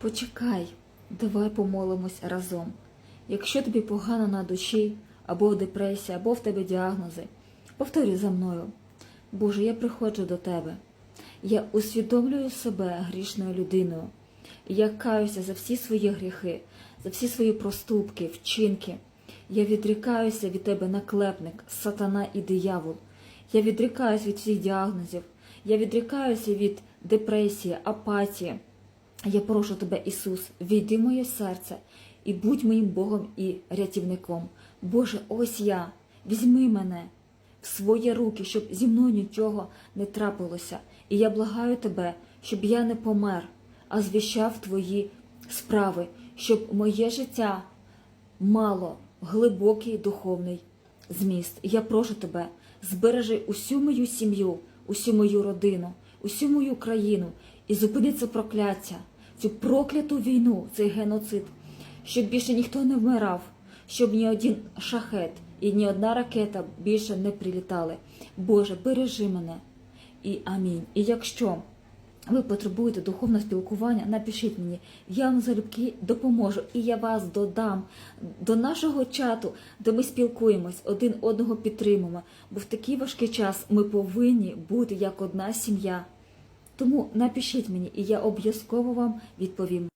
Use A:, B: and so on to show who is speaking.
A: Почекай, давай помолимось разом. Якщо тобі погано на душі, або депресія, або в тебе діагнози, повторюй за мною. Боже, я приходжу до тебе. Я усвідомлюю себе грішною людиною. Я каюся за всі свої гріхи, за всі свої проступки, вчинки. Я відрікаюся від тебе, наклепник, сатана і диявол. Я відрікаюся від всіх діагнозів. Я відрікаюся від депресії, апатії. Я прошу тебе, Ісус, війди в моє серце і будь моїм Богом і рятівником. Боже, ось я, візьми мене в свої руки, щоб зі мною нічого не трапилося. І я благаю тебе, щоб я не помер, а звіщав твої справи, щоб моє життя мало глибокий духовний зміст. Я прошу тебе, збережи усю мою сім'ю, усю мою родину, усю мою країну і зупини це прокляття, цю прокляту війну, цей геноцид, щоб більше ніхто не вмирав, щоб ні один шахет і ні одна ракета більше не прилітали. Боже, бережи мене і амінь. І якщо ви потребуєте духовного спілкування, напишіть мені, я вам залюбки допоможу, і я вас додам до нашого чату, де ми спілкуємось, один одного підтримуємо. Бо в такий важкий час ми повинні бути як одна сім'я. Тому напишіть мені, і я обов'язково вам відповім.